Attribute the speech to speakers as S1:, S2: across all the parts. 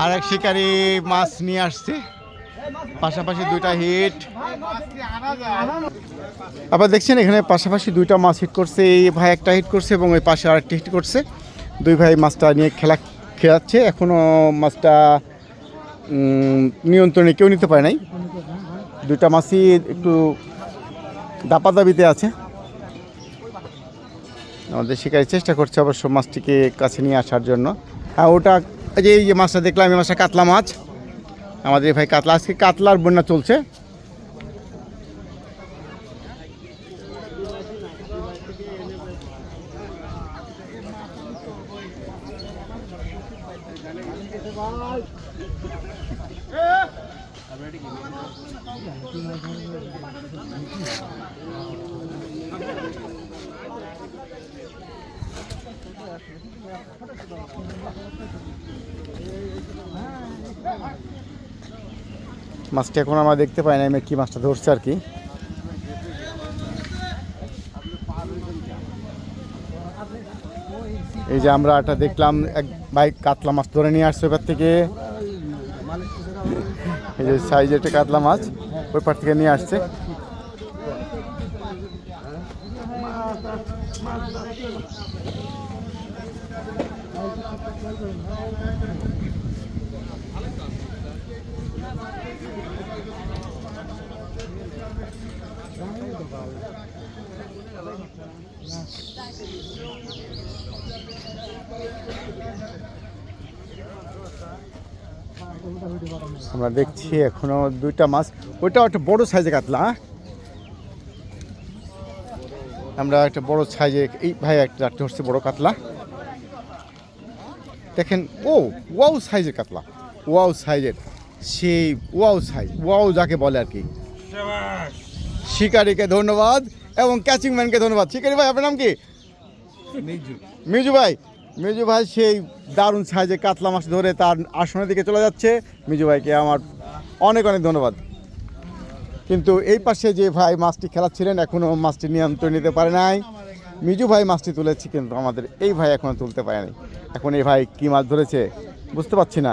S1: আর এক শিকারি মাছ নিয়ে আসছে। পাশাপাশি দুইটা হিট। আবার দেখছেন এখানে পাশাপাশি দুইটা মাছ হিট করছে। এই ভাই একটা হিট করছে এবং ওই পাশে আরেকটা হিট করছে। দুই ভাই মাছটা নিয়ে খেলা খেলাচ্ছে। এখনও মাছটা নিয়ন্ত্রণে কেউ নিতে পারে নাই। দুইটা মাছই একটু দাপাদাবিতে আছে। আমাদের শিকারি চেষ্টা করছে অবশ্য মাছটিকে কাছে নিয়ে আসার জন্য। হ্যাঁ ওটা যে, এই যে মাছটা দেখলাম, এই মাছটা কাতলা মাছ। আমাদের ভাই কাতলা, আজকে কাতলার বন্যা চলছে। মাছটা এখন আমরা দেখতে পাই না, আমি কি মাছটা ধরছে আর কি। এই যে আমরা একটা দেখলাম, এক ভাই কাতলা মাছ ধরে নিয়ে আসছে ওপার থেকে। এই যে সাইজ একটা কাতলা মাছ ওই পার থেকে নিয়ে আসছে। আমরা দেখছি এখনও দুইটা মাছ। ওইটা একটা বড় সাইজে কাতলা হ্যাঁ? আমরা একটা বড় সাইজে এই ভাই একটা হচ্ছে বড় কাতলা। দেখেন ও ওয়াও সাইজের কাতলা। ওয়াও সাইজের সেই ওয়াও সাইজ ওয়াও যাকে বলে আর কি। শিকারিকে ধন্যবাদ। এবং ক্যাচিং ম্যানকে ধন্যবাদ। শিকারি ভাই আপনার নাম কি? মিজু ভাই। মিজু ভাই সেই দারুণ সাইজে কাতলা মাছ ধরে তার আসনের দিকে চলে যাচ্ছে। মিজু ভাইকে আমার অনেক অনেক ধন্যবাদ। কিন্তু এই পাশে যে ভাই মাছটি খেলাচ্ছিলেন এখনও মাছটি নিয়ন্ত্রণ নিতে পারে নাই। মিজু ভাই মাছটি তুলেছে কিন্তু আমাদের এই ভাই এখনও তুলতে পারেনি। এখন এই ভাই কি মাছ ধরেছে বুঝতে পারছি না।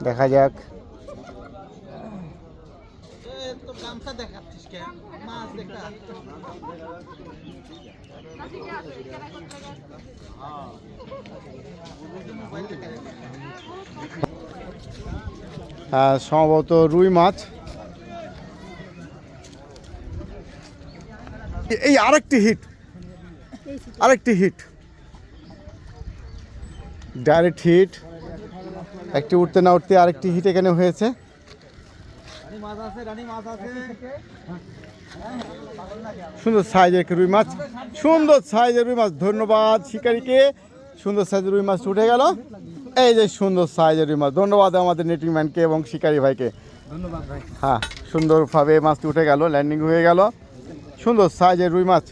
S1: দেখা যাক
S2: তো গামছা দেখাচ্ছিস কে মাছ দেখা
S1: আহ, সম্ভবত রুই মাছ। এই আরেকটি হিট আরেকটি হিট ডাইরেক্ট হিট একটি উঠতে না উঠতে আরেকটি হিট এখানে হয়েছে। সুন্দর সাইজের রুই মাছ সুন্দর সাইজের রুই মাছ ধন্যবাদ শিকারীকে। সুন্দর সাইজের রুই মাছ উঠে গেল। এই যে সুন্দর সাইজের রুই মাছ ধন্যবাদ আমাদের নেটিং ম্যানকে এবং শিকারী ভাইকে।
S2: ধন্যবাদ ভাই।
S1: হ্যাঁ সুন্দরভাবে মাছটি উঠে গেল ল্যান্ডিং হয়ে গেল। সুন্দর সাইজের রুই মাছ।